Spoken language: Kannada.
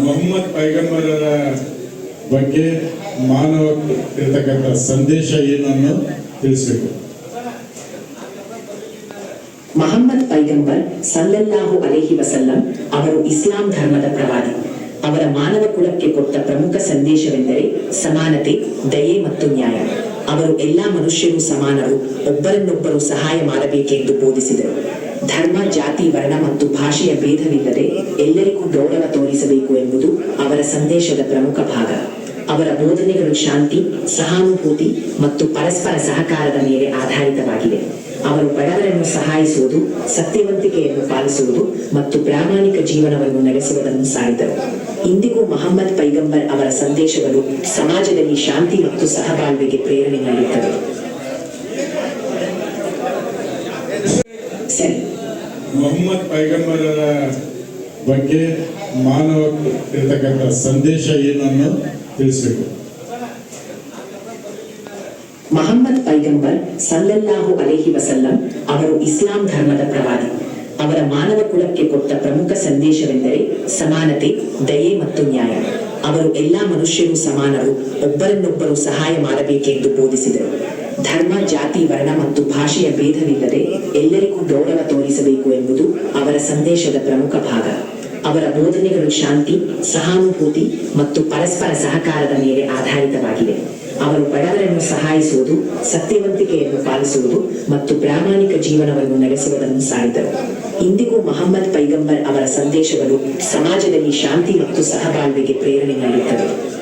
ಮೊಹಮ್ಮದ್ ಪೈಗಂಬರರ ಬಗ್ಗೆ ಮಾನವ ಇರ್ತಕ್ಕಂಥ ಸಂದೇಶ ಏನನ್ನು ತಿಳಿಸಬೇಕು? ಮಹಮ್ಮದ್ ಪೈಗಂಬರ್ ಸಲ್ಲಲ್ಲಾಹು ಅಲೈಹಿ ವಸಲ್ಲಂ ಅವರು ಇಸ್ಲಾಂ ಧರ್ಮದ ಪ್ರವಾದಿ. ಅವರ ಮಾನವ ಕುಲಕ್ಕೆ ಕೊಟ್ಟ ಪ್ರಮುಖ ಸಂದೇಶವೆಂದರೆ ಸಮಾನತೆ ದಯೆ ಮತ್ತು ನ್ಯಾಯ. ಅವರು ಎಲ್ಲಾ ಮನುಷ್ಯರು ಸಮಾನರು ಒಬ್ಬರನ್ನೊಬ್ಬರು ಸಹಾಯ ಮಾಡಬೇಕೆಂದು ಬೋಧಿಸಿದರು. ಧರ್ಮ, ಜಾತಿ, ವರ್ಣ ಮತ್ತು ಭಾಷೆಯ ಭೇದವಿಲ್ಲದೆ ಎಲ್ಲರಿಗೂ ಗೌರವ ತೋರಿಸಬೇಕು ಎಂಬುದು ಅವರ ಸಂದೇಶದ ಪ್ರಮುಖ ಭಾಗ. ಅವರ ಬೋಧನೆಗಳು ಶಾಂತಿ, ಸಹಾನುಭೂತಿ ಮತ್ತು ಪರಸ್ಪರ ಸಹಕಾರದ ಮೇಲೆ ಆಧಾರಿತವಾಗಿವೆ ಅವರು ಬಡವರನ್ನು ಸಹಾಯಿಸುವುದು, ಸತ್ಯವಂತಿಕೆಯನ್ನು ಪಾಲಿಸುವುದು ಮತ್ತು ಪ್ರಾಮಾಣಿಕ ಜೀವನವನ್ನು ನಡೆಸುವುದನ್ನು ಸಾರಿದರು. ಇಂದಿಗೂ ಮಹಮ್ಮದ್ ಪೈಗಂಬರ್ ಅವರ ಸಂದೇಶಗಳು ಸಮಾಜದಲ್ಲಿ ಶಾಂತಿ ಮತ್ತು ಸಹಬಾಳ್ವೆಗೆ ಪ್ರೇರಣೆ ನೀಡುತ್ತವೆ. ಸರಿ. ಮೊಹಮ್ಮದ್ ಪೈಗಂಬರರ ಬಗ್ಗೆ ಮಾನವ ಇರ್ತಕ್ಕಂಥ ಸಂದೇಶ ಏನನ್ನು ತಿಳಿಸಬೇಕು. ಮಹಮ್ಮದ್ ಪೈಗಂಬರ್ ಸಲ್ಲಲ್ಲಾಹು ಅಲೇಹಿ ವಸಲ್ಲಂ ಅವರು ಇಸ್ಲಾಂ ಧರ್ಮದ ಪ್ರವಾದಿ. ಅವರ ಮಾನವ ಕುಲಕ್ಕೆ ಕೊಟ್ಟ ಪ್ರಮುಖ ಸಂದೇಶವೆಂದರೆ ಸಮಾನತೆ, ದಯೆ ಮತ್ತು ನ್ಯಾಯ. ಅವರು ಎಲ್ಲಾ ಮನುಷ್ಯರು ಸಮಾನರು, ಒಬ್ಬರನ್ನೊಬ್ಬರು ಸಹಾಯ ಮಾಡಬೇಕೆಂದು ಬೋಧಿಸಿದರು. ಧರ್ಮ, ಜಾತಿ, ವರ್ಣ ಮತ್ತು ಭಾಷೆಯ ಭೇದವಿಲ್ಲದೆ ಎಲ್ಲರಿಗೂ ಗೌರವ ತೋರಿಸಬೇಕು ಎಂಬುದು ಅವರ ಸಂದೇಶದ ಪ್ರಮುಖ ಭಾಗ. ಅವರ ಬೋಧನೆಗಳು ಶಾಂತಿ, ಸಹಾನುಭೂತಿ ಮತ್ತು ಪರಸ್ಪರ ಸಹಕಾರದ ಮೇಲೆ ಆಧಾರಿತವಾಗಿದೆ. ಅವರು ಬಡವರನ್ನು ಸಹಾಯಿಸುವುದು, ಸತ್ಯವಂತಿಕೆಯನ್ನು ಪಾಲಿಸುವುದು ಮತ್ತು ಪ್ರಾಮಾಣಿಕ ಜೀವನವನ್ನು ನಡೆಸುವುದನ್ನು ಸಾರಿದರು. ಇಂದಿಗೂ ಮಹಮ್ಮದ್ ಪೈಗಂಬರ್ ಅವರ ಸಂದೇಶಗಳು ಸಮಾಜದಲ್ಲಿ ಶಾಂತಿ ಮತ್ತು ಸಹಬಾಳ್ವೆಗೆ ಪ್ರೇರಣೆ ನೀಡುತ್ತವೆ.